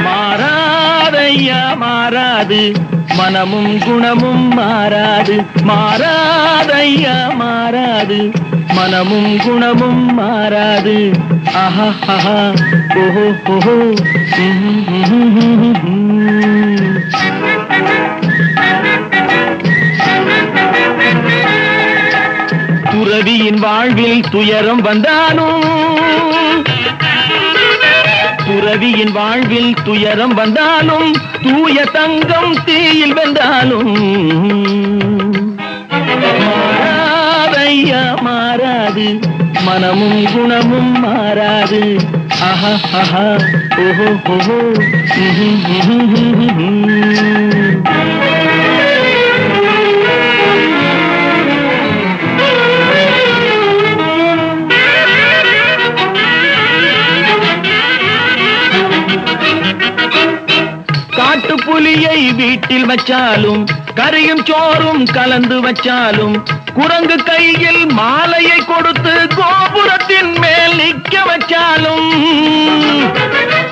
மாறாதையா மாறாது. மனமும் குணமும் மாறாது. மாறாதையா மாறாது. மனமும் குணமும் மாறாது. ஆஹா ஆஹா. ஓஹோ ஓஹோ. துறவியின் வாழ்வில் துயரம் வந்தாலும் துறவியின் வாழ்வில் துயரம் வந்தாலும் தூய தங்கம் தீயில் வென்றாலும் மாறாதையா மாறாது. மனமும் குணமும் மாறாது. ஆஹா ஆஹா. ஓஹோ ஓஹோ. காட்டு வீட்டில் வச்சாலும் கறியும் சோறும் கலந்து வச்சாலும் குரங்கு கையில் மாலையை கொடுத்து கோபுரத்தின் மேல் நிக்க வச்சாலும்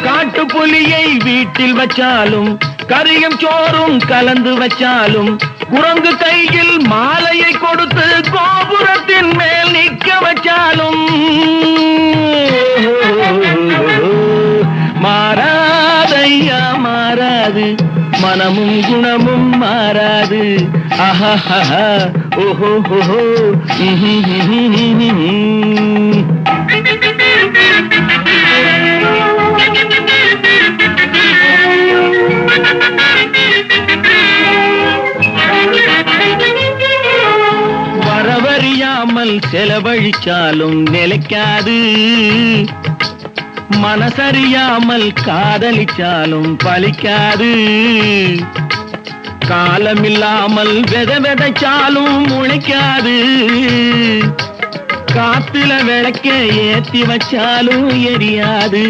காட்டு புலியை வீட்டில் வச்சாலும் கறியும் சோறும் கலந்து வச்சாலும் குரங்கு கையில் மாலையை கொடுத்து கோபுரத்தின் மேல் நிக்க மாறாது. மனமும் குணமும் மாறாது. ஆஹா ஓஹோ ஓஹோ வரவறியாமல் செலவழிச்சாலும் நிலைக்காது. மனசறியாமல் காதலிச்சாலும் பலிக்காது. காலமில்லாமல் வெத வெதைச்சாலும் முளைக்காது. காத்துல விளக்க ஏத்தி வச்சாலும் எரியாது.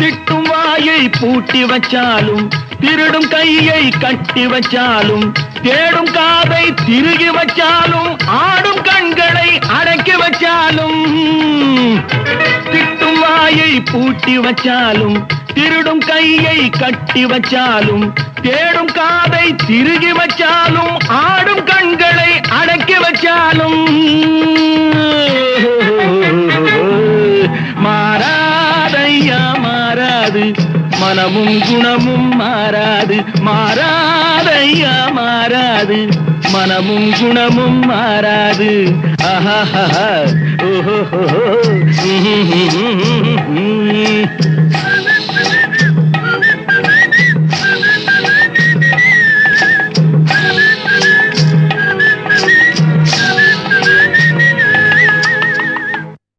திட்டும் வாயை பூட்டி வச்சாலும் திருடும் கையை கட்டி வச்சாலும் தேடும் காதை திருகி வச்சாலும் ஆடும் கண்கள் அடக்கி வச்சாலும் திட்டும் வாயை பூட்டி வச்சாலும் திருடும் கையை கட்டி வச்சாலும் தேடும் காதை திருகி வச்சாலும் ஆடும் கண்களை அடக்கி வச்சாலும். மாறாதையா மாறாது. மனமும் குணமும் மாறாது. மாறாதையா மாறாது. மனமும் குணமும் மாறாது. ஆஹா ஓஹோ